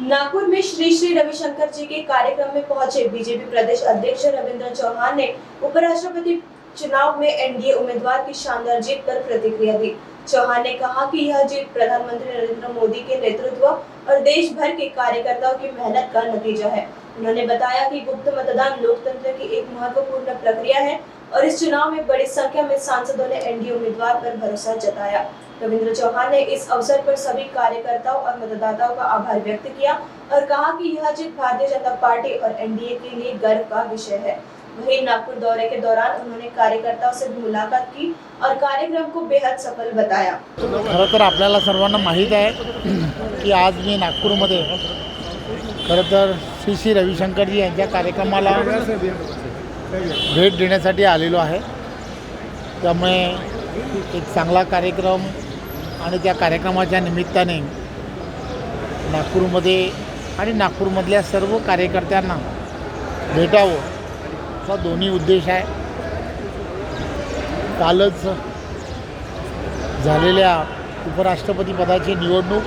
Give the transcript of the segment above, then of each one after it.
नागपुर में श्री श्री रविशंकर जी के कार्यक्रम में पहुँचे बीजेपी प्रदेश अध्यक्ष रविंद्र चौहान ने उपराष्ट्रपति चुनाव में एनडीए उम्मीदवार की शानदार जीत पर प्रतिक्रिया दी। चौहान ने कहा कि यह जीत प्रधानमंत्री नरेंद्र मोदी के नेतृत्व और देश भर के कार्यकर्ताओं की मेहनत का नतीजा है। उन्होंने बताया कि गुप्त मतदान लोकतंत्र की एक महत्वपूर्ण प्रक्रिया है और इस चुनाव में बड़ी संख्या में सांसदों ने एनडीए उम्मीदवार पर भरोसा जताया। रविंद्र चौहान ने इस अवसर पर सभी कार्यकर्ताओं और मतदाताओं का आभार व्यक्त किया और कहा कि यह जीत भारतीय जनता पार्टी और एनडीए के लिए गर्व का विषय है। वहीं नागपुर दौरे के दौरान उन्होंने कार्यकर्ताओं से मुलाकात की और कार्यक्रम को बेहद सफल बताया। खरं तर आपल्याला सर्वांना माहीत आहे की आज मी नागपूरमध्ये खरं तर श्री श्री रविशंकरजी यांच्या कार्यक्रमाला भेट देण्यासाठी आलेलो आहे. त्यामुळे एक चांगला कार्यक्रम आणि त्या कार्यक्रमाच्या निमित्ताने नागपूरमध्ये आणि नागपूरमधल्या सर्व कार्यकर्त्यांना भेटावं असा दोन्ही उद्देश आहे. कालच झालेल्या उपराष्ट्रपती पदाची निवडणूक.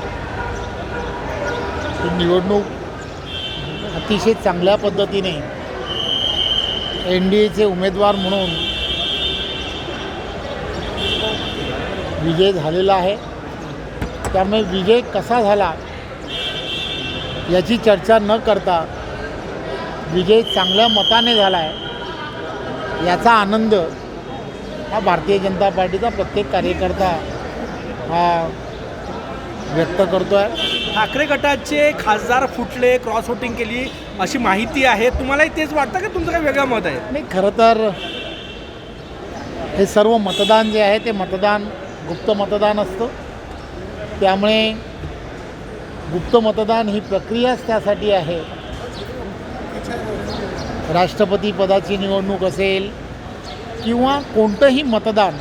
ही निवडणूक अतिशय चांगल्या पद्धतीने एन डी एचे उमेदवार म्हणून विजय झालेला आहे. त्यामुळे विजय कसा झाला याची चर्चा न करता विजय चांगल्या मताने झाला आहे याचा आनंद हा भारतीय जनता पार्टीचा प्रत्येक कार्यकर्ता हा व्यक्त करतो आहे ठाकरे गटाचे खासदार फुटले क्रॉस वोटिंग केली अशी माहिती आहे. तुम्हालाही तेच वाटतं का तुमचं काही वेगळं मत आहे? नाही खरं तर हे सर्व मतदान जे आहे ते मतदान गुप्त मतदान असतं. त्यामुळे गुप्त मतदान ही प्रक्रियाच त्यासाठी आहे. राष्ट्रपती पदाची निवडणूक असेल किंवा कोणतंही मतदान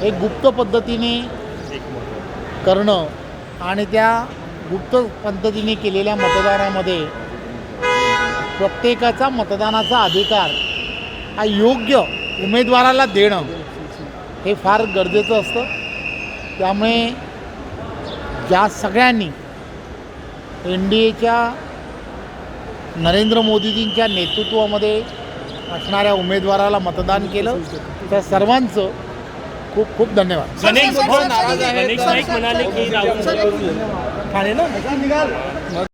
हे गुप्त पद्धतीने करणं आणि त्या गुप्त पद्धतीने केलेल्या मतदानामध्ये प्रत्येकाचा मतदानाचा अधिकार हा योग्य उमेदवाराला देणं हे फार गरजेचं असतं. त्यामुळे ज्या सगळ्यांनी एन डी एच्या नरेंद्र मोदीजींच्या नेतृत्वामध्ये असणाऱ्या उमेदवाराला मतदान केलं त्या सर्वांचं खूप खूप धन्यवाद नाराज आहे म्हणाले की ठाणे ना